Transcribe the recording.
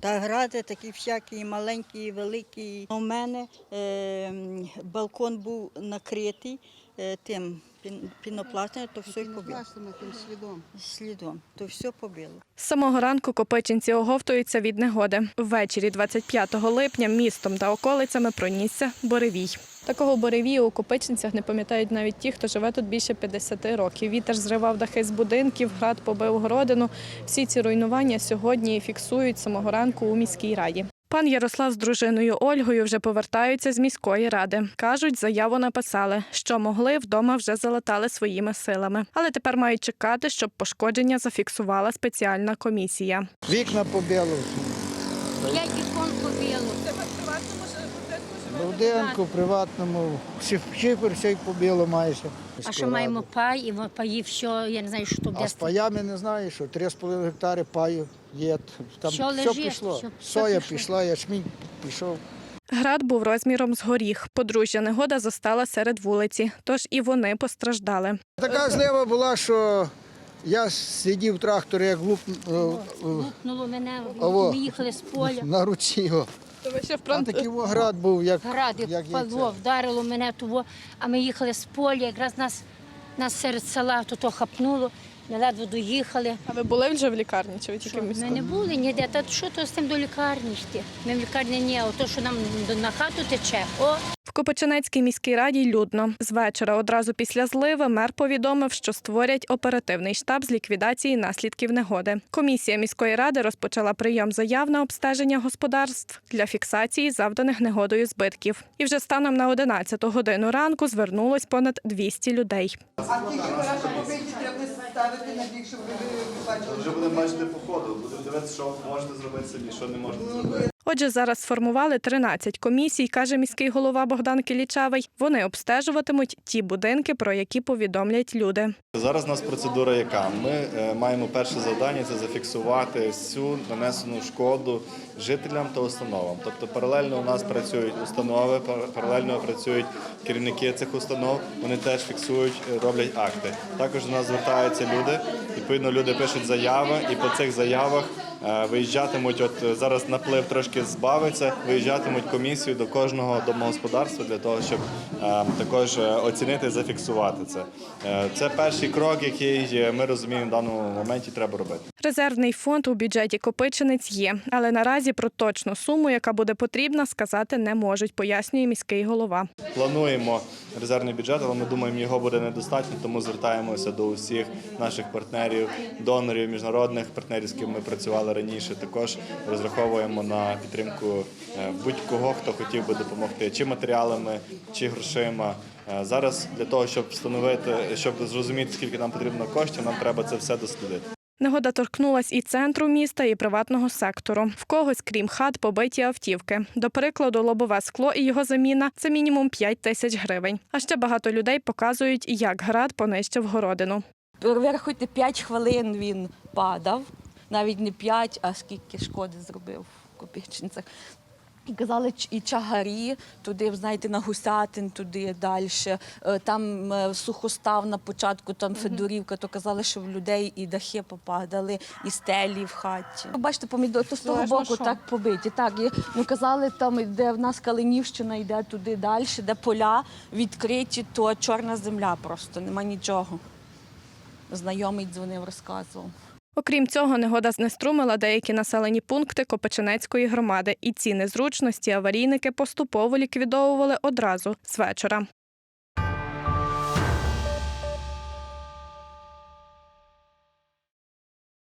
Та гради такі всякі, маленькі, і великі. У мене е, балкон був накритий е, тим пін- то все й побило. Слідом. Слідом, то все побило. З самого ранку копичинці оговтуються від негоди. Ввечері 25 липня містом та околицями пронісся буревій. Такого буревію у Копичинцях не пам'ятають навіть ті, хто живе тут більше 50 років. Вітер зривав дахи з будинків, град побив городину. Всі ці руйнування сьогодні фіксують самого ранку у міській раді. Пан Ярослав з дружиною Ольгою вже повертаються з міської ради. Кажуть, заяву написали. Що могли, вдома вже залатали своїми силами. Але тепер мають чекати, щоб пошкодження зафіксувала спеціальна комісія. Вікна побило. П'ять вікон побило. В будинку, в приватному, всі шифер все й побило майже. А що маємо пай, і ми паї все, я не знаю, що А з паями не знаю, що 3,5 гектари паю є. Там Що все лежить, пішло. що- все Соя пішло. пішла, ячмінь пішов. Град був розміром з горіх. Подружжя негода застала серед вулиці, тож і вони постраждали. Така злива була, що я сидів в тракторі, як лук е, Лупнуло мене, Ово. ми їхали з поля. на руці. його. А такий град був, як, Град, як як вдарило мене того, а ми їхали з поля, якраз нас, нас серед села то, то хапнуло, ми ледве доїхали. А ви були вже в лікарні? Чи ви тільки в Ми не були ніде, та що то з тим до лікарні йти? Ми в лікарні ні, а то, що нам до- на хату тече, о, Копичинецькій міській раді людно. З вечора одразу після зливи мер повідомив, що створять оперативний штаб з ліквідації наслідків негоди. Комісія міської ради розпочала прийом заяв на обстеження господарств для фіксації завданих негодою збитків. І вже станом на 11 годину ранку звернулось понад 200 людей. Вже будемо бачити по ходу, будемо дивитися, що можете зробити самі, що не можете зробити. Отже, зараз сформували 13 комісій, каже міський голова Богдан Кілічавий. Вони обстежуватимуть ті будинки, про які повідомлять люди. Зараз у нас процедура яка? Ми е, маємо перше завдання це зафіксувати всю нанесену шкоду жителям та установам. Тобто паралельно у нас працюють установи, пар- паралельно працюють керівники цих установ. Вони теж фіксують, е, роблять акти. Також до нас звертаються люди. Відповідно, люди пишуть заяви, і по цих заявах виїжджатимуть. От е, зараз наплив трошки збавиться. Виїжджатимуть комісію до кожного домогосподарства для того, щоб е, також е, оцінити, зафіксувати це. Е, Це перший крок, який е, ми розуміємо в даному моменті треба робити. Резервний фонд у бюджеті Копичинець є, але наразі про точну суму, яка буде потрібна, сказати не можуть, пояснює міський голова. Плануємо резервний бюджет, але ми думаємо, його буде недостатньо, тому звертаємося до усіх наших партнерів, донорів, міжнародних партнерів, з ким ми працювали раніше. Також розраховуємо на підтримку е, будь-кого, хто хотів би допомогти, чи матеріалами, чи грошима. Е, Зараз для того, щоб встановити, щоб зрозуміти, скільки нам потрібно коштів, нам треба це все дослідити. Негода торкнулась і центру міста, і приватного сектору. В когось, крім хат, побиті автівки. До прикладу, лобове скло і його заміна це мінімум 5 тисяч гривень. А ще багато людей показують, як град понищив городину. Вирахуйте, 5 хвилин він падав, навіть не 5, а скільки шкоди зробив в Копійчинцях. І казали, і чагарі, туди, знаєте, на Гусятин, туди далі. Там е, сухостав на початку, там Федорівка, то казали, що в людей і дахи попадали, і стелі в хаті. Бачите, помідор, то з того Залежно боку що. так побиті. Так, і, ну казали, там, де в нас Калинівщина йде туди далі, де поля відкриті, то чорна земля просто, нема нічого. Знайомий дзвонив, розказував. Окрім цього, негода знеструмила деякі населені пункти Копичинецької громади, і ці незручності аварійники поступово ліквідовували одразу з вечора.